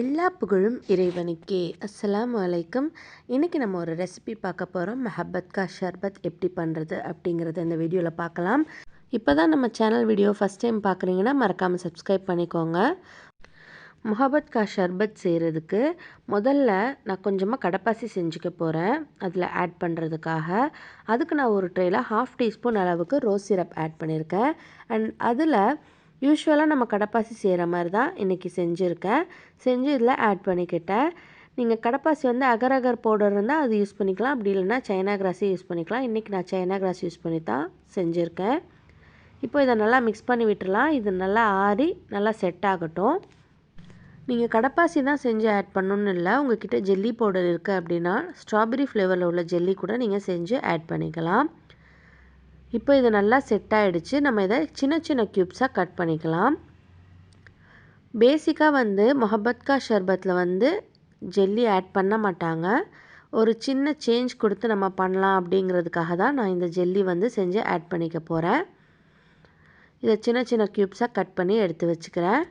எல்லா புகழும் இறைவனுக்கே. அஸ்லாம் வலைக்கம் இன்றைக்கி நம்ம ஒரு ரெசிபி பார்க்க போகிறோம் மெஹபத்கா ஷர்பத் எப்படி பண்ணுறது அப்படிங்கிறத இந்த வீடியோவில் பார்க்கலாம். இப்போ தான் நம்ம சேனல் வீடியோ ஃபஸ்ட் டைம் பார்க்குறீங்கன்னா மறக்காமல் சப்ஸ்கிரைப் பண்ணிக்கோங்க. முஹபத் கா ஷர்பத் செய்கிறதுக்கு முதல்ல நான் கொஞ்சமாக கடப்பாசி செஞ்சுக்க போகிறேன் அதில் ஆட் பண்ணுறதுக்காக அதுக்கு நான் ஒரு ட்ரேயில் ஹாஃப் டீஸ்பூன் அளவுக்கு ரோஸ் சிரப் ஆட் பண்ணியிருக்கேன் அண்ட் அதில் யூஸ்வலாக நம்ம கடப்பாசி செய்கிற மாதிரி தான் இன்றைக்கி செஞ்சுருக்கேன் செஞ்சு இதில் ஆட் பண்ணிக்கிட்டேன். நீங்கள் கடப்பாசி வந்து அகர் அகர் பவுடர் இருந்தால் அது யூஸ் பண்ணிக்கலாம். அப்படி இல்லைன்னா சைனா கிராஸே யூஸ் பண்ணிக்கலாம். இன்றைக்கி நான் சைனா கிராஸ் யூஸ் பண்ணி தான் செஞ்சுருக்கேன். இப்போ இதை நல்லா மிக்ஸ் பண்ணி விட்டுடலாம் இது நல்லா ஆறி நல்லா செட் ஆகட்டும். நீங்கள் கடப்பாசி தான் செஞ்சு ஆட் பண்ணணுன்னு இல்லை. உங்ககிட்ட ஜெல்லி பவுடர் இருக்குது அப்படின்னா ஸ்ட்ராபெரி ஃப்ளேவரில் உள்ள ஜெல்லி கூட நீங்கள் செஞ்சு ஆட் பண்ணிக்கலாம். இப்போ இது நல்லா செட் ஆகிடுச்சு நம்ம இதை சின்ன சின்ன க்யூப்ஸாக கட் பண்ணிக்கலாம். பேசிக்காக வந்து மொஹபத்கா ஷர்பத்தில் வந்து ஜெல்லி ஆட் பண்ண மாட்டாங்க. ஒரு சின்ன சேஞ்ச் கொடுத்து நம்ம பண்ணலாம் அப்படிங்கிறதுக்காக தான் நான் இந்த ஜெல்லி வந்து செஞ்சு ஆட் பண்ணிக்க போகிறேன் இதை சின்ன சின்ன க்யூப்ஸாக கட் பண்ணி எடுத்து வச்சுக்கிறேன்.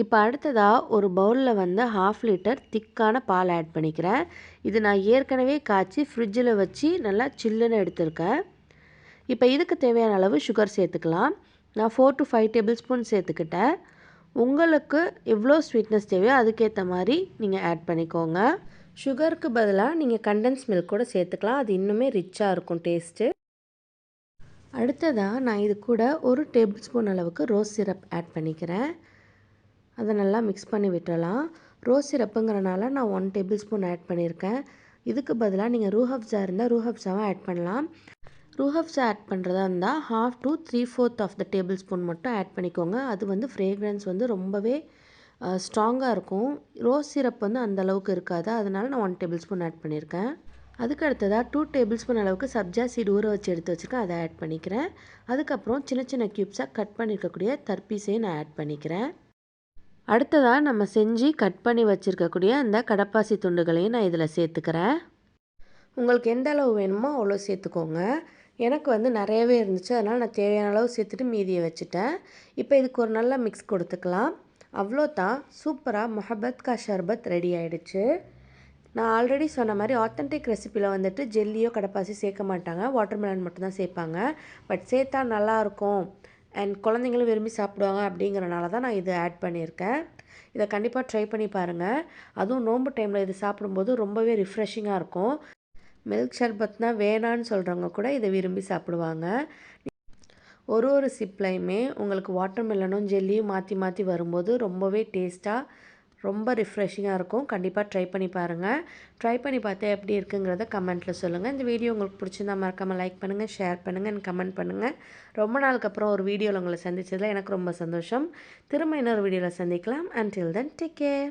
இப்போ அடுத்ததாக ஒரு பவுலில் வந்து ஹாஃப் லிட்டர் திக்கான பால் ஆட் பண்ணிக்கிறேன். இது நான் ஏற்கனவே காய்ச்சி ஃப்ரிட்ஜில் வச்சு நல்லா சில்லுன்னு எடுத்திருக்கேன். இப்போ இதுக்கு தேவையான அளவு சுகர் சேர்த்துக்கலாம். நான் four to five tablespoon சேர்த்துக்கிட்டேன். உங்களுக்கு எவ்வளோ ஸ்வீட்னஸ் தேவையோ அதுக்கேற்ற மாதிரி நீங்கள் ஆட் பண்ணிக்கோங்க. சுகருக்கு பதிலாக நீங்கள் கண்டென்ஸ் மில்க் கூட சேர்த்துக்கலாம். அது இன்னுமே ரிச்சாக இருக்கும் டேஸ்ட்டு அடுத்ததாக நான் இது கூட ஒரு டேபிள் ஸ்பூன் அளவுக்கு ரோஸ் சிரப் ஆட் பண்ணிக்கிறேன். அதை நல்லா மிக்ஸ் பண்ணி விட்டுறலாம். ரோஸ் சிரப்புங்கிறனால நான் ஒன் டேபிள் ஸ்பூன் ஆட் பண்ணியிருக்கேன். இதுக்கு பதிலாக நீங்கள் ரூஹப்ஸா இருந்தால் ரூஹப்ஸாவும் ஆட் பண்ணலாம். ரூஹப்ஸா ஆட் பண்ணுறதா இருந்தால் half to three fourth of the tablespoon மட்டும் ஆட் பண்ணிக்கோங்க. அது வந்து ஃப்ரேக்ரன்ஸ் வந்து ரொம்பவே ஸ்ட்ராங்காக இருக்கும். ரோஸ் சிரப் வந்து அந்த அளவுக்கு இருக்காது. அதனால நான் ஒன் டேபிள் ஸ்பூன் ஆட் பண்ணியிருக்கேன். அதுக்கு அடுத்ததாக டூ டேபிள் ஸ்பூன் அளவுக்கு சப்ஜா சீடு ஊற வச்சு எடுத்து வச்சுருக்கேன். அதை ஆட் பண்ணிக்கிறேன். அதுக்கப்புறம் சின்ன சின்ன க்யூப்ஸாக கட் பண்ணியிருக்கக்கூடிய தர்பீஸையும் நான் ஆட் பண்ணிக்கிறேன். அடுத்ததாக நம்ம செஞ்சு கட் பண்ணி வச்சுருக்கக்கூடிய அந்த கடப்பாசி துண்டுகளையும் நான் இதில் சேர்த்துக்கிறேன். உங்களுக்கு எந்த அளவு வேணுமோ அவ்வளோ சேர்த்துக்கோங்க. எனக்கு வந்து நிறையவே இருந்துச்சு அதனால் நான் தேவையான அளவு சேர்த்துட்டு மீதியை வச்சுட்டேன். இப்போ இதுக்கு ஒரு நல்ல மிக்ஸ் கொடுத்துக்கலாம். அவ்வளோ தான் சூப்பராக மொஹபத் கா ஷர்பத் ரெடி ஆகிடுச்சு நான் ஆல்ரெடி சொன்ன மாதிரி ஆத்தென்டிக் ரெசிப்பியில் வந்துட்டு ஜெல்லியோ கடப்பாசி சேர்க்க மாட்டாங்க. வாட்டர்மெலன் மட்டும்தான் சேர்ப்பாங்க. பட் சேர்த்தா நல்லாயிருக்கும் அண்ட் குழந்தைங்களும் விரும்பி சாப்பிடுவாங்க அப்படிங்கிறனால தான் நான் இதை ஆட் பண்ணியிருக்கேன். இதை கண்டிப்பாக ட்ரை பண்ணி பாருங்கள் அதுவும் நோன்பு டைமில் இது சாப்பிடும்போது ரொம்பவே ரிஃப்ரெஷிங்காக இருக்கும். மில்க் ஷர்பத்னா வேணான்னு சொல்கிறவங்க கூட இதை விரும்பி சாப்பிடுவாங்க. ஒரு ஒரு சிப்லையுமே உங்களுக்கு வாட்டர்மெலனும் ஜெல்லியும் மாற்றி மாற்றி வரும்போது ரொம்பவே டேஸ்ட்டாக ரொம்ப ரிஃப்ரெஷிங்காக இருக்கும். கண்டிப்பாக ட்ரை பண்ணி பாருங்கள் ட்ரை பண்ணி பார்த்து எப்படி இருக்குங்கிறத கமெண்ட்டில் சொல்லுங்கள் இந்த வீடியோ உங்களுக்கு பிடிச்சிருந்தா மறக்காமல் லைக் பண்ணுங்கள் ஷேர் பண்ணுங்கள் அண்ட் கமெண்ட் பண்ணுங்கள் ரொம்ப நாளுக்கு அப்புறம் ஒரு வீடியோவில் உங்களை சந்தித்ததில் எனக்கு ரொம்ப சந்தோஷம். திரும்ப இன்னொரு வீடியோவில் சந்திக்கலாம். Until then take care